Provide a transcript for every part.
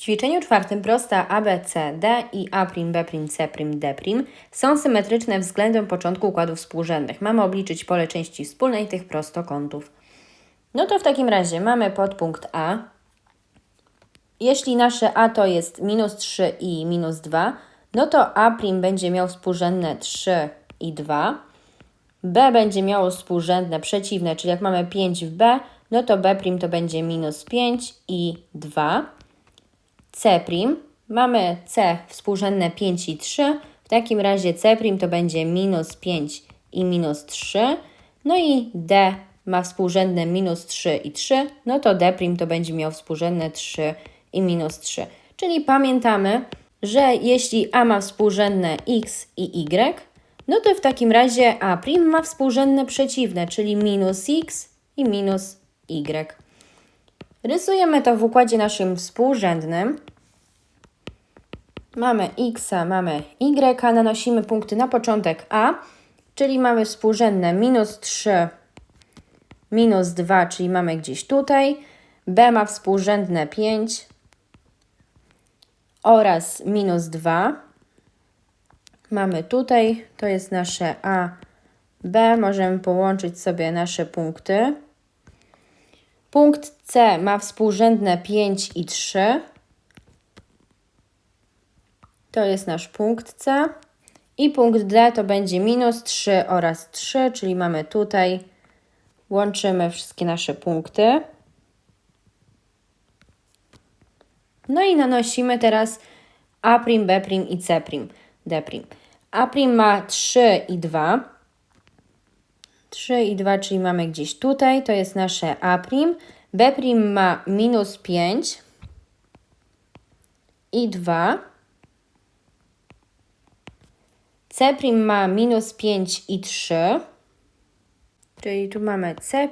ćwiczeniu czwartym prosta ABCD i A'B'C', są symetryczne względem początku układów współrzędnych. Mamy obliczyć pole części wspólnej tych prostokątów. No to w takim razie mamy podpunkt A. Jeśli nasze A to jest minus 3 i minus 2, no to A' będzie miał współrzędne 3 i 2. B będzie miało współrzędne przeciwne, czyli jak mamy 5 w B, no to B' to będzie minus 5 i 2. C', mamy C współrzędne 5 i 3, w takim razie C' to będzie minus 5 i minus 3, no i D ma współrzędne minus 3 i 3, no to D' to będzie miał współrzędne 3 i minus 3. Czyli pamiętamy, że jeśli A ma współrzędne x i y, no to w takim razie A' ma współrzędne przeciwne, czyli minus x i minus y. Rysujemy to w układzie naszym współrzędnym. Mamy x, mamy y, nanosimy punkty na początek a, czyli mamy współrzędne minus 3, minus 2, czyli mamy gdzieś tutaj. b ma współrzędne 5 oraz minus 2. Mamy tutaj, to jest nasze a, b. Możemy połączyć sobie nasze punkty. Punkt C ma współrzędne 5 i 3. To jest nasz punkt C. I punkt D to będzie minus 3 oraz 3, czyli mamy tutaj, łączymy wszystkie nasze punkty. No i nanosimy teraz A', B' i C', D'. A' ma 3 i 2. 3 i 2, czyli mamy gdzieś tutaj, to jest nasze A'. B' ma minus 5 i 2. C' ma minus 5 i 3. Czyli tu mamy C'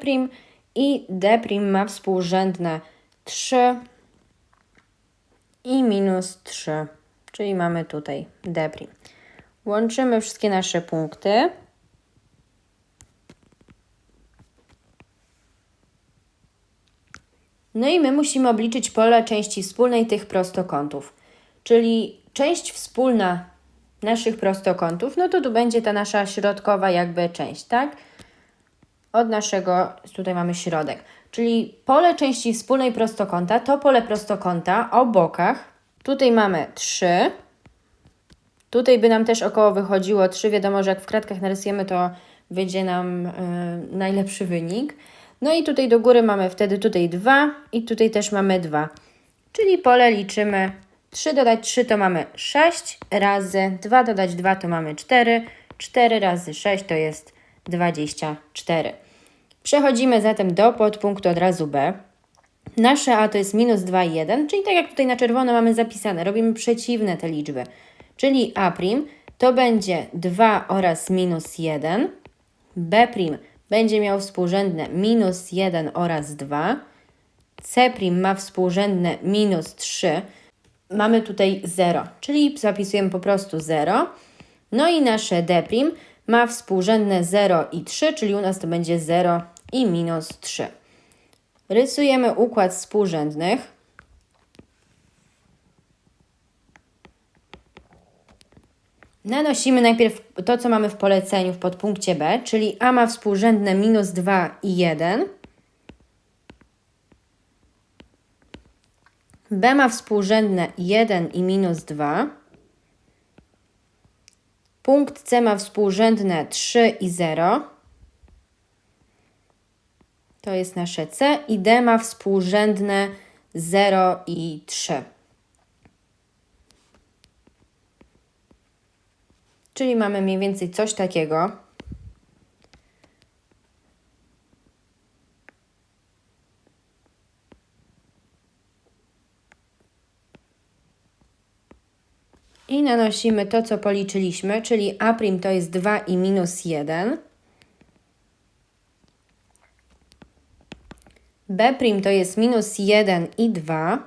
i D' ma współrzędne 3 i minus 3. Czyli mamy tutaj D'. Łączymy wszystkie nasze punkty. No i my musimy obliczyć pole części wspólnej tych prostokątów. Czyli część wspólna naszych prostokątów, no to tu będzie ta nasza środkowa jakby część, tak? Od naszego, tutaj mamy środek. Czyli pole części wspólnej prostokąta to pole prostokąta o bokach. Tutaj mamy 3. Tutaj by nam też około wychodziło 3. Wiadomo, że jak w kratkach narysujemy, to wyjdzie nam yy, najlepszy wynik. No i tutaj do góry mamy wtedy tutaj 2 i tutaj też mamy 2. Czyli pole liczymy 3 dodać 3 to mamy 6 razy 2 dodać 2 to mamy 4. 4 razy 6 to jest 24. Przechodzimy zatem do podpunktu od razu B. Nasze A to jest minus 2 i 1, czyli tak jak tutaj na czerwono mamy zapisane, robimy przeciwne te liczby. Czyli A' to będzie 2 oraz minus 1, B' będzie miał współrzędne minus 1 oraz 2. C' ma współrzędne minus 3. Mamy tutaj 0, czyli zapisujemy po prostu 0. No i nasze D' ma współrzędne 0 i 3, czyli u nas to będzie 0 i minus 3. Rysujemy układ współrzędnych. Nanosimy najpierw to, co mamy w poleceniu w podpunkcie B, czyli A ma współrzędne minus 2 i 1. B ma współrzędne 1 i minus 2. Punkt C ma współrzędne 3 i 0. To jest nasze C i D ma współrzędne 0 i 3. Czyli mamy mniej więcej coś takiego. I nanosimy to, co policzyliśmy, czyli A' to jest 2 i minus 1. B' to jest minus 1 i 2.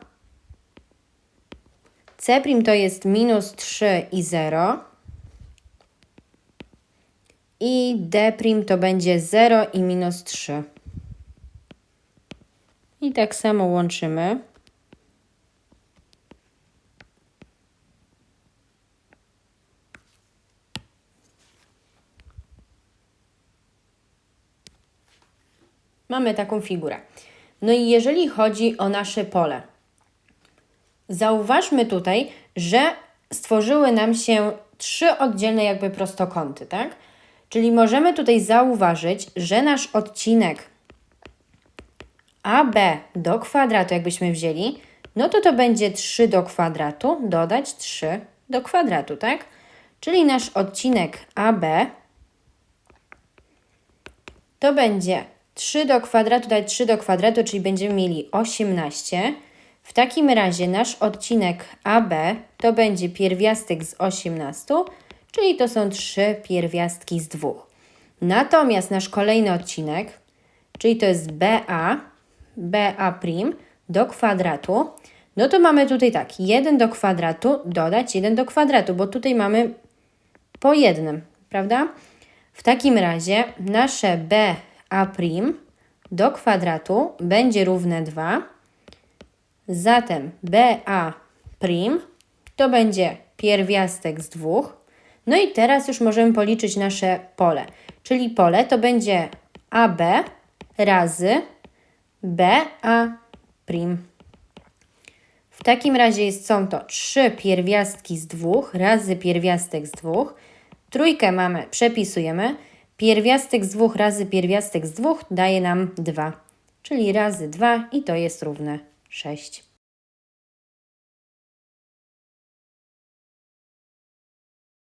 C' to jest minus 3 i 0 i deprim to będzie 0 i minus 3. I tak samo łączymy. Mamy taką figurę. No i jeżeli chodzi o nasze pole, zauważmy tutaj, że stworzyły nam się trzy oddzielne jakby prostokąty, tak? Czyli możemy tutaj zauważyć, że nasz odcinek AB do kwadratu, jakbyśmy wzięli, no to to będzie 3 do kwadratu dodać 3 do kwadratu, tak? Czyli nasz odcinek AB to będzie 3 do kwadratu dać 3 do kwadratu, czyli będziemy mieli 18. W takim razie nasz odcinek AB to będzie pierwiastek z 18, czyli to są 3 pierwiastki z 2. Natomiast nasz kolejny odcinek, czyli to jest BA, BA' do kwadratu, no to mamy tutaj tak, 1 do kwadratu dodać 1 do kwadratu, bo tutaj mamy po jednym, prawda? W takim razie nasze BA' do kwadratu będzie równe 2. Zatem BA' to będzie pierwiastek z 2. No i teraz już możemy policzyć nasze pole. Czyli pole to będzie AB razy BA'. W takim razie są to 3 pierwiastki z 2 razy pierwiastek z 2. Trójkę mamy, przepisujemy. Pierwiastek z 2 razy pierwiastek z 2 daje nam 2, czyli razy 2 i to jest równe 6.